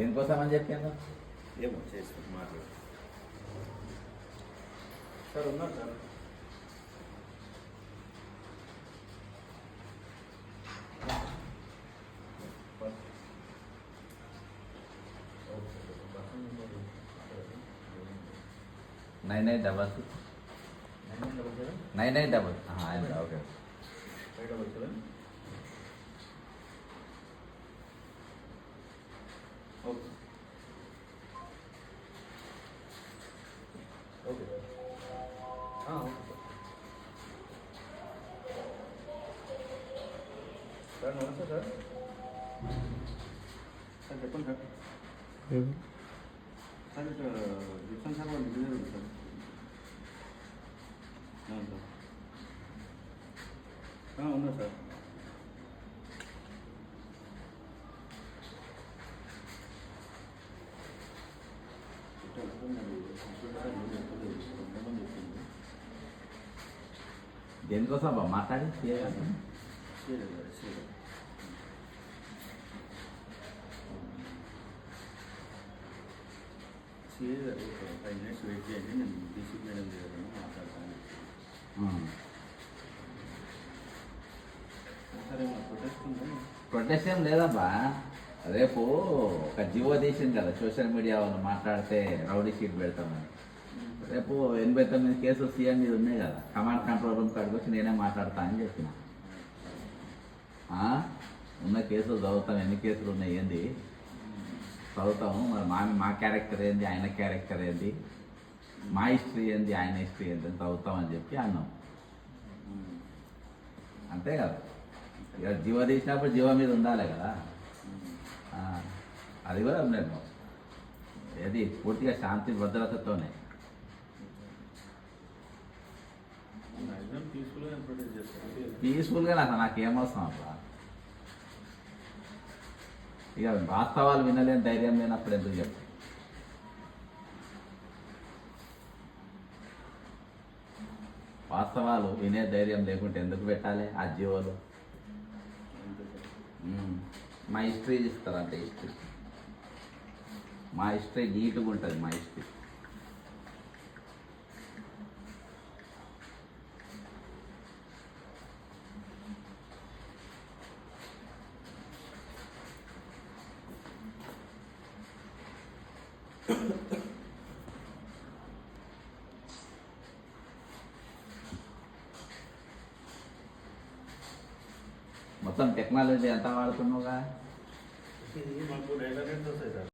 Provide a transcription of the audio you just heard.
దేనికోసం అని చెప్పాను ఏమో చేసుకుని మాట్లాడు సార్ ఉన్నారు sir nine nine double nine nine double okay okay okay sir okay sir sir నమస్తే సార్ సార్ చెప్పండి సార్ సార్ ఇక్కడ జిప్సన్ సార్ వాళ్ళు ఇంటి దగ్గర సార్ అవును సార్ ఉన్నా సార్ దేనికోసం అబ్బా మాట్లాడి ఫైవ్ మినిట్స్ వెయిట్ చేయండి నేను డీసీ మేడం దగ్గర మాట్లాడతాను సరే ప్రొటెస్ట్ ఉందా? ప్రొటెస్ట్ ఏం లేదబ్బా. రేపు ఒక జివో తీసింది కదా సోషల్ మీడియా వాళ్ళు మాట్లాడితే రౌడీ షీట్ పెడతామని. రేపు ఎనభై తొమ్మిది కేసులు సీఎం మీద ఉన్నాయి కదా కమాండ్ కంట్రోల్ రూమ్ కాడికి వచ్చి నేనే మాట్లాడతా అని చెప్పిన. ఉన్న కేసులు చదువుతాం ఎన్ని కేసులు ఉన్నాయి ఏంది? చదువుతాము మరి మా మా క్యారెక్టర్ ఏంది ఆయన క్యారెక్టర్ ఏంది? మా హిస్టరీ ఏంది ఆయన హిస్టరీ ఏంది అని చదువుతామని చెప్పి అన్నాం. అంతే కదా. ఇక జీవ తీసినప్పుడు జీవ మీద ఉండాలి కదా. అది కూడా నేను ఏది పూర్తిగా శాంతి భద్రతతోనే. పీస్ఫుల్గా నాకు నాకేమవసరం అబ్బా. ఇక వాస్తవాలు వినలేని ధైర్యం లేనప్పుడు ఎందుకు చెప్పు? వాస్తవాలు వినే ధైర్యం లేకుంటే ఎందుకు పెట్టాలి ఆ జీవోలు. మా హిస్టరీ ఇస్తారంటే హిస్టరీ. మా హిస్టరీ నీట్గా ఉంటుంది మా హిస్టరీ మొత్తం టెక్నాలజీ ఎంత వాడుతున్నావుగా